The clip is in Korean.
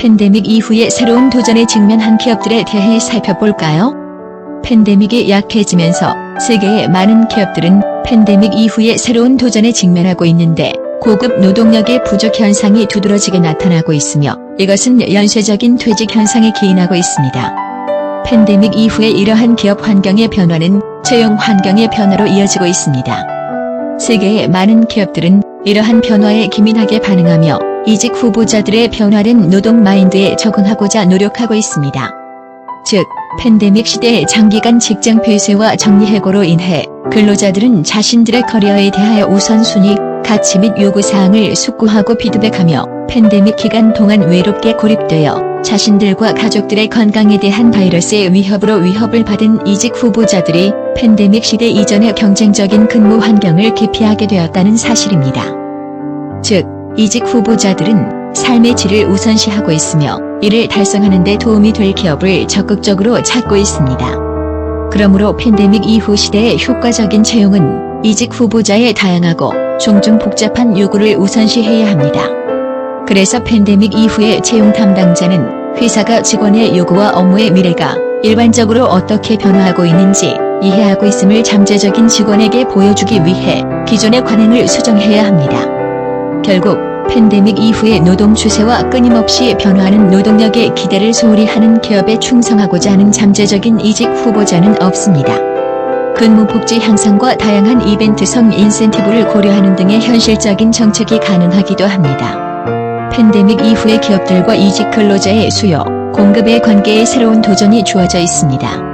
팬데믹 이후에 새로운 도전에 직면한 기업들에 대해 살펴볼까요? 팬데믹이 약해지면서 세계의 많은 기업들은 팬데믹 이후에 새로운 도전에 직면하고 있는데 고급 노동력의 부족 현상이 두드러지게 나타나고 있으며 이것은 연쇄적인 퇴직 현상에 기인하고 있습니다. 팬데믹 이후에 이러한 기업 환경의 변화는 채용 환경의 변화로 이어지고 있습니다. 세계의 많은 기업들은 이러한 변화에 기민하게 반응하며 이직 후보자들의 변화된 노동 마인드에 적응하고자 노력하고 있습니다. 즉, 팬데믹 시대의 장기간 직장 폐쇄와 정리해고로 인해 근로자들은 자신들의 커리어에 대하여 우선순위, 가치 및 요구사항을 숙고하고 피드백하며 팬데믹 기간 동안 외롭게 고립되어 자신들과 가족들의 건강에 대한 바이러스의 위협으로 위협을 받은 이직 후보자들이 팬데믹 시대 이전의 경쟁적인 근무 환경을 기피하게 되었다는 사실입니다. 즉, 이직 후보자들은 삶의 질을 우선시하고 있으며 이를 달성하는 데 도움이 될 기업을 적극적으로 찾고 있습니다. 그러므로 팬데믹 이후 시대의 효과적인 채용은 이직 후보자의 다양하고 종종 복잡한 요구를 우선시해야 합니다. 그래서 팬데믹 이후의 채용 담당자는 회사가 직원의 요구와 업무의 미래가 일반적으로 어떻게 변화하고 있는지 이해하고 있음을 잠재적인 직원에게 보여주기 위해 기존의 관행을 수정해야 합니다. 결국 팬데믹 이후의 노동 추세와 끊임없이 변화하는 노동력의 기대를 소홀히 하는 기업에 충성하고자 하는 잠재적인 이직 후보자는 없습니다. 근무 복지 향상과 다양한 이벤트성 인센티브를 고려하는 등의 현실적인 정책이 가능하기도 합니다. 팬데믹 이후의 기업들과 이직 근로자의 수요, 공급의 관계에 새로운 도전이 주어져 있습니다.